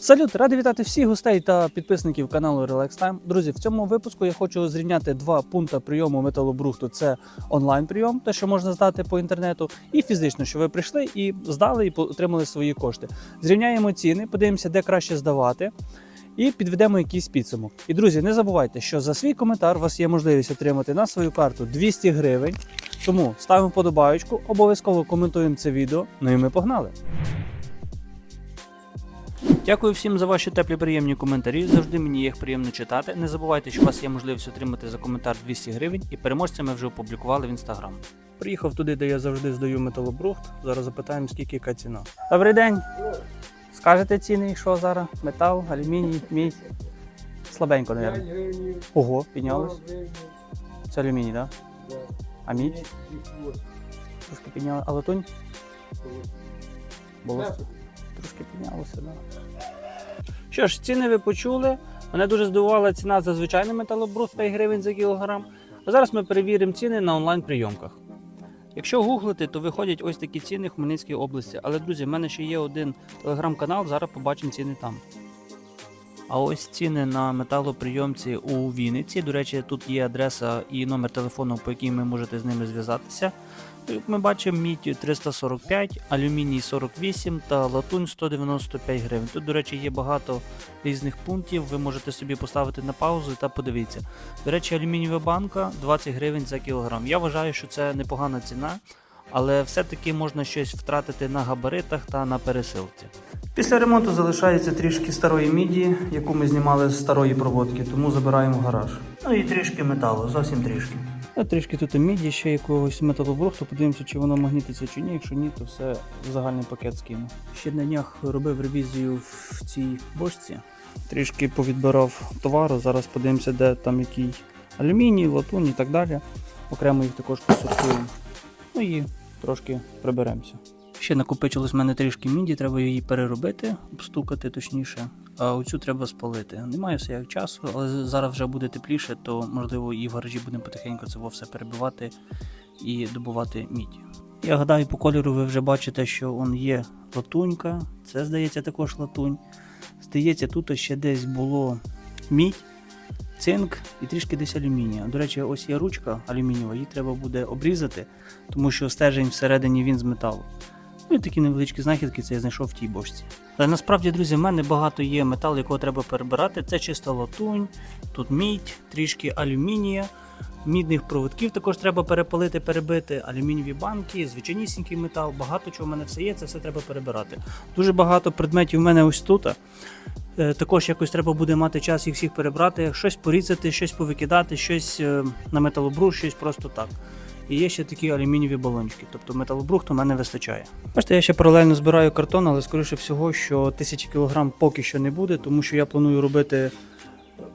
Салют, радий вітати всіх гостей та підписників каналу Relax Time. Друзі, в цьому випуску я хочу зрівняти два пункти прийому металобрухту: це онлайн прийом, те, що можна здати по інтернету, і фізично, що ви прийшли і здали і отримали свої кошти. Зрівняємо ціни, подивимося, де краще здавати. І підведемо якийсь підсумок. І друзі, не забувайте, що за свій коментар у вас є можливість отримати на свою карту 200 гривень. Тому ставимо подобаючку, обов'язково коментуємо це відео. Ну і ми погнали. Дякую всім за ваші теплі приємні коментарі. Завжди мені їх приємно читати. Не забувайте, що у вас є можливість отримати за коментар 200 гривень, і переможця ми вже опублікували в інстаграм. Приїхав туди, де я завжди здаю металобрухт. Зараз запитаємо, скільки яка ціна. Добрий день. Скажете ціни, що зараз? Метал, алюміній, мідь. Слабенько, мабуть. Ого, піднялось. Це алюміній, так? Да? А мідь? Трошки підняли. А латунь? Було трошки піднялося. Да. Що ж, ціни ви почули. Мене дуже здивувала ціна за звичайний металобрухт 5 гривень за кілограм. А зараз ми перевіримо ціни на онлайн-прийомках. Якщо гуглити, то виходять ось такі ціни в Хмельницькій області. Але, друзі, в мене ще є один телеграм-канал, зараз побачимо ціни там. А ось ціни на металоприйомці у Вінниці. До речі, тут є адреса і номер телефону, по якій ви можете з ними зв'язатися. Як ми бачимо, мідь 345, алюміній 48 та латунь 195 гривень. Тут, до речі, є багато різних пунктів. Ви можете собі поставити на паузу та подивитися. До речі, алюмінієва банка 20 гривень за кілограм. Я вважаю, що це непогана ціна, але все-таки можна щось втратити на габаритах та на пересилці. Після ремонту залишається трішки старої міді, яку ми знімали з старої проводки, тому забираємо гараж. Ну і трішки металу, зовсім трішки. А трішки тут міді, ще якогось металобрухту, подивимося, чи воно магнітиться чи ні. Якщо ні, то все загальний пакет скину. Ще на днях робив ревізію в цій бочці. Трішки повідбирав товару. Зараз подивимося, де там який алюміній, латунь і так далі. Окремо їх також посортуємо. Ну і трошки приберемося. Ще накопичилось в мене трішки міді, треба її переробити, обстукати точніше. А оцю треба спалити. Немає все як часу, але зараз вже буде тепліше, то можливо і в гаражі будемо потихеньку це все перебивати і добувати міді. Я гадаю, по кольору ви вже бачите, що он є латунька. Це здається також латунь. Здається, тут ще десь було мідь, цинк і трішки десь алюмінія. До речі, ось є ручка алюмінієва, її треба буде обрізати, тому що стержень всередині він з металу. Ну і такі невеличкі знахідки це я знайшов в тій бочці. Але насправді, друзі, в мене багато є металу, якого треба перебирати. Це чисто латунь, тут мідь, трішки алюмінія. Мідних проводків також треба перепалити, перебити, алюмінієві банки, звичайнісінький метал, багато чого в мене все є, це все треба перебирати. Дуже багато предметів в мене ось тут. Е, Також якось треба буде мати час їх всіх перебрати, щось порізати, щось повикидати, щось е, на металобрух, щось просто так. І є ще такі алюмінієві балончики, тобто металобрухту мене вистачає. Бачите, я ще паралельно збираю картон, але скоріше всього, що 1000 кг поки що не буде, тому що я планую робити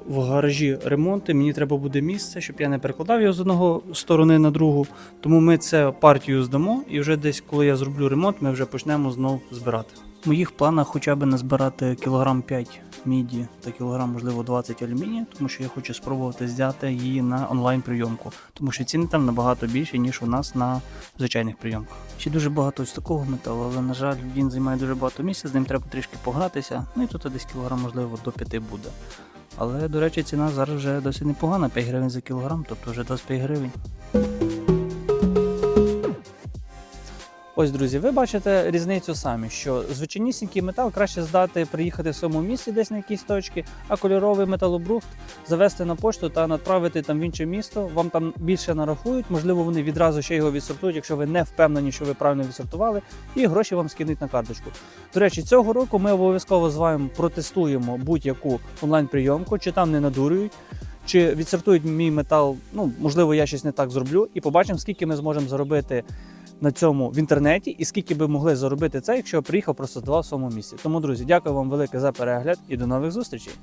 в гаражі ремонти. Мені треба буде місце, щоб я не перекладав його з одного сторони на другу. Тому ми це партію здамо, і вже десь, коли я зроблю ремонт, ми вже почнемо знову збирати. Моїх планах хоча б назбирати кілограм 5 міді та кілограм, можливо, 20 алюмінію, тому що я хочу спробувати взяти її на онлайн прийомку, тому що ціни там набагато більші, ніж у нас на звичайних прийомках. Ще дуже багато ось такого металу, але на жаль, він займає дуже багато місця, з ним треба трішки погратися. Ну і тут десь кілограм, можливо, до 5 буде. Але, до речі, ціна зараз вже досить непогана, 5 гривень за кілограм, тобто вже 25 гривень. Ось, друзі, ви бачите різницю самі, що звичайнісінький метал краще здати, приїхати в своєму місці десь на якісь точки, а кольоровий металобрухт завести на пошту та направити там в інше місто. Вам там більше нарахують, можливо, вони відразу ще його відсортують, якщо ви не впевнені, що ви правильно відсортували, і гроші вам скинуть на карточку. До речі, цього року ми обов'язково з вами протестуємо будь-яку онлайн-прийомку, чи там не надурюють. Чи відсортують мій метал, ну можливо, я щось не так зроблю, і побачимо, скільки ми зможемо заробити на цьому в інтернеті, і скільки би могли заробити це, якщо приїхав просто здавав в своєму місці. Тому, друзі, дякую вам велике за перегляд і до нових зустрічей.